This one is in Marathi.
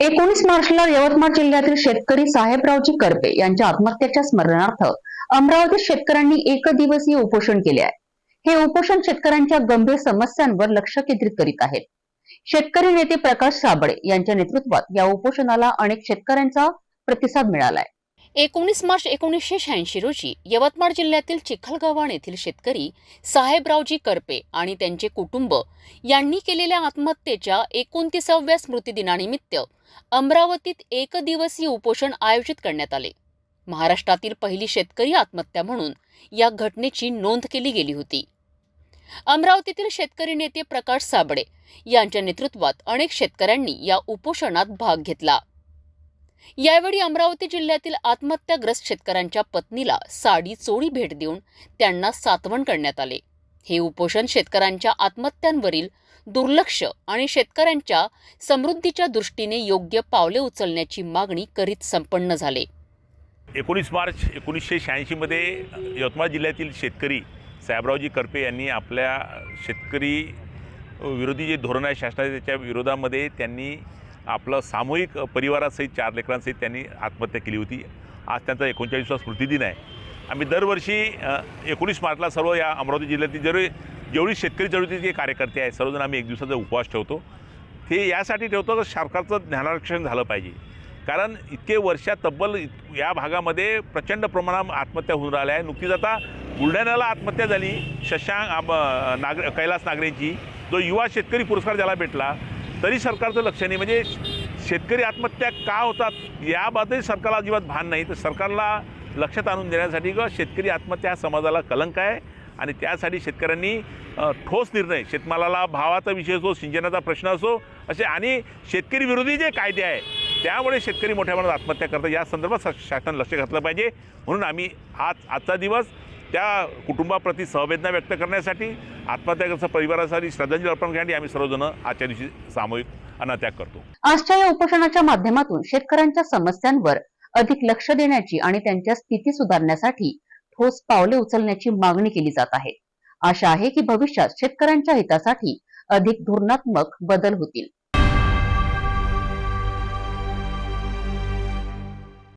एकोणीस मार्चला यवतमाळ जिल्ह्यातील शेतकरी साहेबरावजी करपे यांच्या आत्महत्येच्या स्मरणार्थ अमरावती शेतकऱ्यांनी एक दिवसीय उपोषण केले आहे. हे उपोषण शेतकऱ्यांच्या गंभीर समस्यांवर लक्ष केंद्रित करीत आहेत. शेतकरी नेते प्रकाश साबळे यांच्या नेतृत्वात या उपोषणाला अनेक शेतकऱ्यांचा प्रतिसाद मिळालाय. एकोणीस मार्च एकोणीसशे शहाऐंशी रोजी यवतमाळ जिल्ह्यातील चिखलगव्हाण येथील शेतकरी साहेबरावजी करपे आणि त्यांचे कुटुंब यांनी केलेल्या आत्महत्येच्या एकोणतीसाव्या स्मृतिदिनानिमित्त अमरावतीत एकदिवसीय उपोषण आयोजित करण्यात आले. महाराष्ट्रातील पहिली शेतकरी आत्महत्या म्हणून या घटनेची नोंद केली गेली होती. अमरावतीतील शेतकरी नेते प्रकाश साबळे यांच्या नेतृत्वात अनेक शेतकऱ्यांनी या उपोषणात भाग घेतला. यावेळी अमरावती जिल्ह्यातील आत्महत्याग्रस्त शेतकऱ्यांच्या पत्नीला साडी चोळी भेट देऊन त्यांना सातवण करण्यात आले. हे उपोषण शेतकऱ्यांच्या आत्महत्यांवरील दुर्लक्ष आणि शेतकऱ्यांच्या समृद्धीच्या दृष्टीने योग्य पावले उचलण्याची मागणी करीत संपन्न झाले. एकोणीस मार्च एकोणीसशे शहाऐंशीमध्ये यवतमाळ जिल्ह्यातील शेतकरी साहेबरावजी करपे यांनी आपल्या शेतकरी विरोधी जे धोरण आहे शासनाचे त्याच्या विरोधामध्ये त्यांनी आपलं सामूहिक परिवारासहित चार लेकरांसहित त्यांनी आत्महत्या केली होती. आज त्यांचा एकोणचाळीसवा स्मृतिदिन आहे. आम्ही दरवर्षी एकोणीस मार्चला सर्व या अमरावती जिल्ह्यातील जेवढे जेवढी शेतकरी चळवळीचे कार्यकर्ते आहेत सर्वजण आम्ही एक दिवसाचा उपवास ठेवतो. ते यासाठी ठेवतो की सरकारचं ज्ञानारक्षण झालं पाहिजे. कारण इतके वर्षात तब्बल या भागामध्ये प्रचंड प्रमाणात आत्महत्या होऊन राहिल्या आहे. नुकतीच आता बुलढाण्याला आत्महत्या झाली. शशांक आब- नाग कैलास नागरेंची. जो युवा शेतकरी पुरस्कार ज्याला भेटला तरी सरकारचं लक्ष नाही. म्हणजे शेतकरी आत्महत्या का होतात याबाबतही सरकारला अजिबात भान नाही. तर सरकारला लक्षात आणून देण्यासाठी किंवा शेतकरी आत्महत्या हा समाजाला कलंक आहे आणि त्यासाठी शेतकऱ्यांनी ठोस निर्णय शेतमालाला भावाचा विषय असो सिंचनाचा प्रश्न असो असे आणि शेतकरी विरोधी जे कायदे आहे त्यामुळे शेतकरी मोठ्या प्रमाणात आत्महत्या करतात. या संदर्भात सा- शासनानं लक्ष घातलं पाहिजे. म्हणून आम्ही आज आजचा दिवस त्या कुटुंबाप्रती संवेदना व्यक्त करण्यासाठी आत्महत्याग्रस्त परिवारासाठी श्रद्धांजली अर्पण करण्यासाठी आम्ही सर्वजण आजच्या दिवशी सामूहिक अन्नत्याग करतो. आजच्या या उपोषणाच्या माध्यमातून शेतकऱ्यांच्या समस्यांवर अधिक लक्ष देण्याची आणि त्यांच्या स्थिती सुधारण्यासाठी ठोस पावले उचलण्याची मागणी केली जात आहे. आशा आहे की भविष्यात शेतकऱ्यांच्या हितासाठी अधिक धोरणात्मक बदल होतील.